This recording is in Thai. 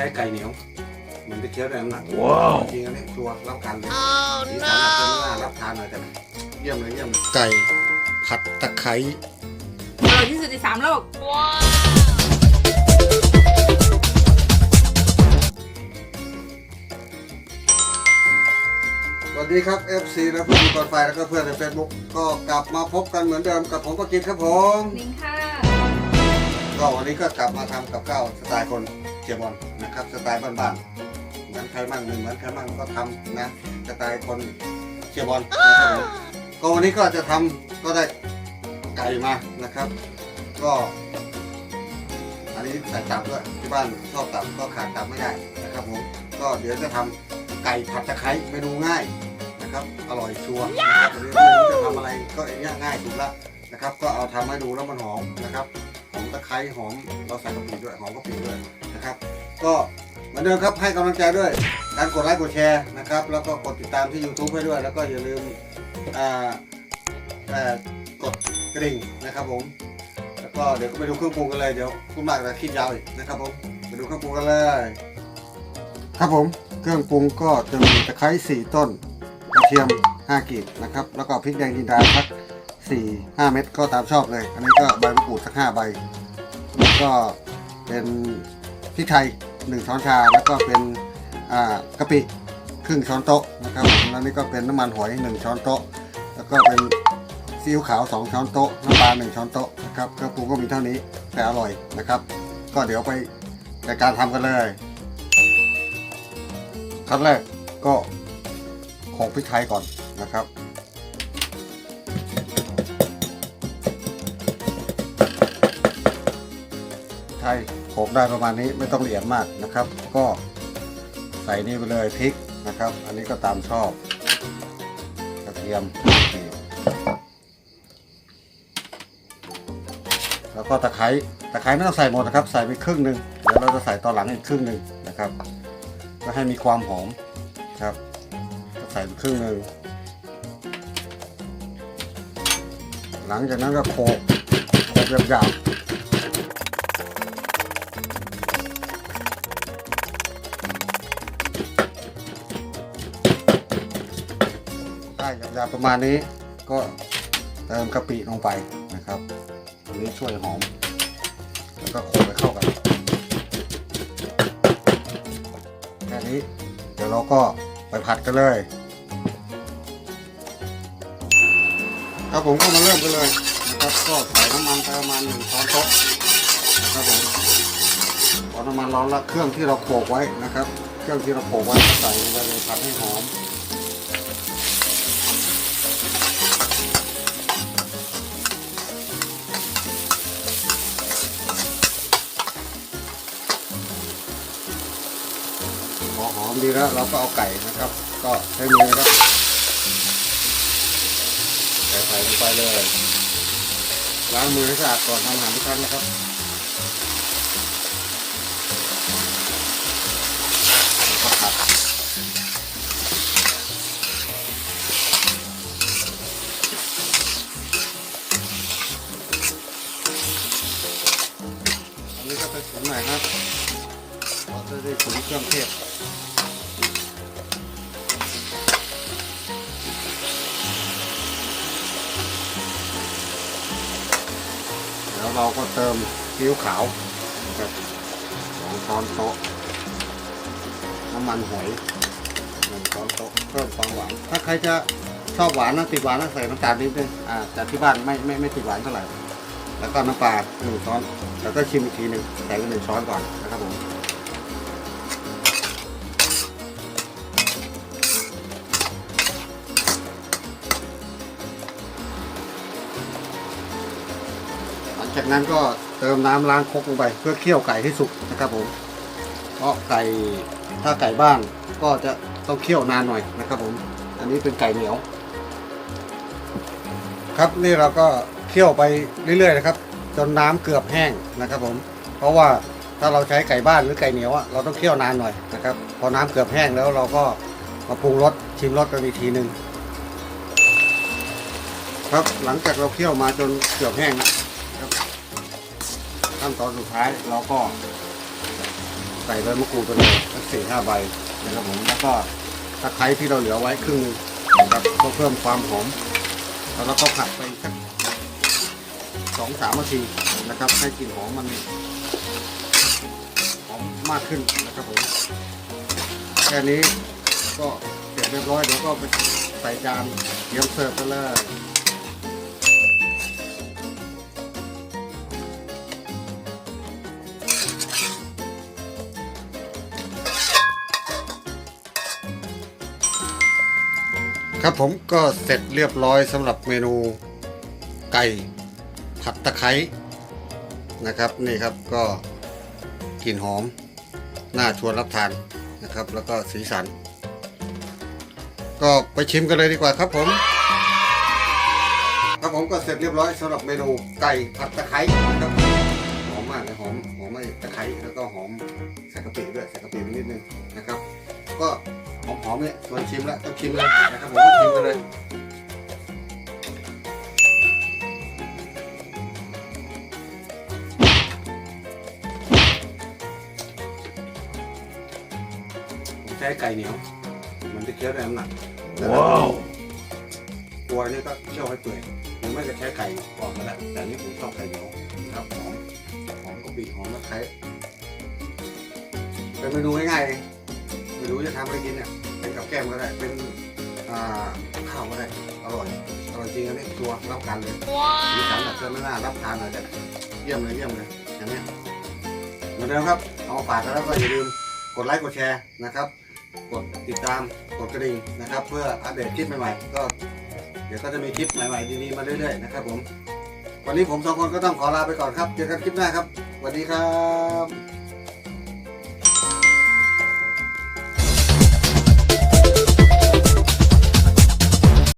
ช้ไก่เหนียว เหมือนจะเคี้ยวได้น้ำหนักว้าวจริงๆอันนี้ตัวรับกันเลยสีสันอาจจะไม่น่ารับทานหน่อยแต่เยี่ยมเลยเยี่ยมเลยไก่ผัดตะไคร้อร่อยที่สุดในสามโลกสวัสดีครับ FC และเพื่อนกอนไฟแล้วก็เพื่อนใน Facebook ก็กลับมาพบกันเหมือนเดิมกับผมประกิตครับผมลิงค่ะ ก็วันนี้ก็กลับมาทำกับข้าวสไตล์คนียบอลนะครับสไตล์บ้านๆเหมือนใครมั่งหนึ่งเหมือนใครมั่งก็ทำนะสไตล์คนเชียบอลนะครับผมก็วันนี้ก็จะทำก็ได้ไก่มานะครับ ก็ อันนี้ใส่ตับด้วยที่บ้านชอบตับก็ขาดตับไม่ได้นะครับผมก็เดี๋ยวจะทำไก่ผัดตะไคร้เมนูง่ายนะครับ อร่อยชัวร์นะครับวันนี้ไม่รู้จะทำอะไรก็อย่างเงี้ยง่ายสุดละนะครับ ก็เอาทำให้ดูแล้วมันหอมนะครับหอมตะไคร้หอมเราใส่กะปิด้วยหอมกะปิด้วย ก็เหมือนเดิมครับให้กำลังใจด้วย การกดไลค์กดแชร์นะครับ แล้วก็กดติดตามที่ YouTube ให้ด้วย แล้วก็อย่าลืมอ่าอ่อกดกริ่งนะครับผม แล้วก็เดี๋ยวก็ไปดูเครื่องปรุงกันเลยเดี๋ยวคุณมากจะคิดยาวอีกนะครับผมไปดูเครื่องปรุงกันเลย ครับผมเครื่องปรุงก็จะมีตะไคร้สี่ต้นกระเทียม5กีบนะครับ แล้วก็พริกแดงจินดาสัก4 5เม็ดก็ตามชอบเลย อันนี้ก็ใบมะกรูดสัก5ใบแล้วก็เป็นพริกไทย 1ช้อนชาแล้วก็เป็นกะปิครึ่งช้อนโต๊ะนะครับแล้วนี่ก็เป็นน้ำมันหอย 1 ช้อนโต๊ะ แล้วก็เป็นซีอิ๊วขาว 2 ช้อนโต๊ะน้ำปลา1ช้อนโต๊ะนะครับเครื่องปรุงก็มีเท่านี้แต่อร่อยนะครับ ก็เดี๋ยวไปในการทำกันเลยขั้นแรกก็ขลกพริกไทยก่อนนะครับไทย กได้ประมาณนี้ไม่ต้องละเอียดมากนะครับ ก็ใส่นี่ไปเลยพริกนะครับ อันนี้ก็ตามชอบกระเทียมแล้วก็ตะไคร้ตะไคร้ไม่ต้องใส่หมดนะครับ ใส่ไปครึ่งหนึ่งเดี๋ยวเราจะใส่ตอนหลังอีกครึ่งหนึ่งนะครับก็ให้มีความหอมครับก็ใส่ไปครึ่งหนึ่งหลังจากนั้นก็โขลกโขลกหยาบๆ ได้ยาบๆประมาณนี้ก็เติมกะปิลงไปนะครับอันนี้ช่วยหอม แล้วก็โขลกให้เข้ากันแค่นี้เดี๋ยวเราก็ไปผัดกันเลยครับผมก็มาเริ่มกันเลยนะครับก็ใส่น้ำมันไปประมาณหนึ่งช้อนโต๊ะนะครับผมพอน้ำมันร้อนแล้วเครื่องที่เราโขลกไว้นะครับ เครื่องที่เราโขลกไว้ใส่ลงไปเลยผัดให้หอม อหอมดีแล้วเราก็เอาไก่นะครับ ก็ใช้มือนะครับใส่ใส่ลงไปเลย ล้างมือให้สะอาดก่อนทำอาหารทุกครั้งนะครับก็ผัดอันนี้ก็เป็นถุงหน่อยครับ เราจะได้ถุงเครื่องเทศแล้วเราก็เติมซีอิ๊วขาวนะครับสองช้อนโต๊ะ น้ำมันหอยหนึ่งช้อนโต๊ะเพิ่มความหวาน ถ้าใครจะชอบหวานนะติดหวานนะใส่น้ำตาลนิดนึงอ่าแต่ที่บ้านไม่ไม่ไม่ติดหวานเท่าไหร่ แล้วก็น้ำปลาหนึ่งช้อน แล้วก็ชิมอีกทีหนึ่งใส่ไปหนึ่งช้อนก่อนนะครับผม จากนั้นก็เติมน้ำล้างคกลงไป เพื่อเคี่ยวไก่ให้สุกนะครับผมเพราะไก่ถ้าไก่บ้านก็จะต้องเคี่ยวนานหน่อยนะครับผม อันนี้เป็นไก่เหนียว ครับนี่เราก็เคี่ยวไปเรื่อยๆนะครับ จนน้ำเกือบแห้งนะครับผม เพราะว่าถ้าเราใช้ไก่บ้านหรือไก่เหนียวอะเราต้องเคี่ยวนานหน่อยนะครับ พอน้ำเกือบแห้งแล้วเราก็มาปรุงรสชิมรสกันอีกทีหนึ่งครับหลังจากเราเคี่ยวมาจนเกือบแห้งนะ ขั้นตอนสุดท้ายเราก็เส่ใบมะกรูดไปเลยสักสี่ห้าใบนะครับผมแล้วก็ตะไคร้ที่เราเหลือไว้ครึ่งนึงนะครับเพื่อเพิ่มความหอมแล้วเราก็ผัดไปสักสองสามนาทีนะครับ ให้กลิ่นหอมมันหอมมากขึ้นนะครับผมแค่นี้ก็เสร็จเรียบร้อยเดี๋ยวก็ไปใส่จานเตรียมเสิร์ฟกันเลย ครับผมก็เสร็จเรียบร้อยสำหรับเมนูไก่ผัดตะไคร้นะครับนี่ครับก็กลิ่นหอมน่าชวนรับทานนะครับ แล้วก็สีสัน ก็ไปชิมกันเลยดีกว่าครับผม ครับผมก็เสร็จเรียบร้อยสำหรับเมนูไก่ผัดตะไคร้นะครับหอมมากเลยหอมหอมไม่ตะไคร้แล้วก็หอมใส่กะปิด้วยใส่กะปิไปนิดนึงนะครับ ก็ หอมๆเนี่ยชวนชิมแล้วต้องชิมเลยนะครับผมก็ชิมกันเลยผมใช้ไก่เหนียว มันจะเคี้ยวได้น้ำหนักว้าวตัวนี้ก็เคี่ยวให้เปื่อยหรือไม่ก็ใช้ไก่กรอบก็ได้แต่อันนี่ผมชอบไก่เหนียวนะครับหอมหอมกะปิหอมตะไคร้เป็นเมนูง่ายๆเอง ไม่รู้จะทำอะไรกินเนี่ยเป็นกับแก้มก็ได้เป็นอ่าข้าวก็ได้อร่อยอร่อยจริงอันนี้ตัวรับกันเลยมีสารแบบเพื่อนไม่น่ารับทานเลยแต่เยี่ยมเลยเยี่ยมเลยเห็นไหมเหมือนเดิมครับเอามาฝากกันแล้วก็อย่าลืมกดไลค์กดแชร์นะครับ กดติดตามกดกระดิ่งนะครับ เพื่ออัปเดตคลิปใหม่ๆก็เดี๋ยวก็จะมีคลิปใหม่ๆดีๆมาเรื่อยๆนะครับผมวันนี้ผมสองคนก็ต้องขอลาไปก่อนครับ เจอกันคลิปหน้าครับสวัสดีครับ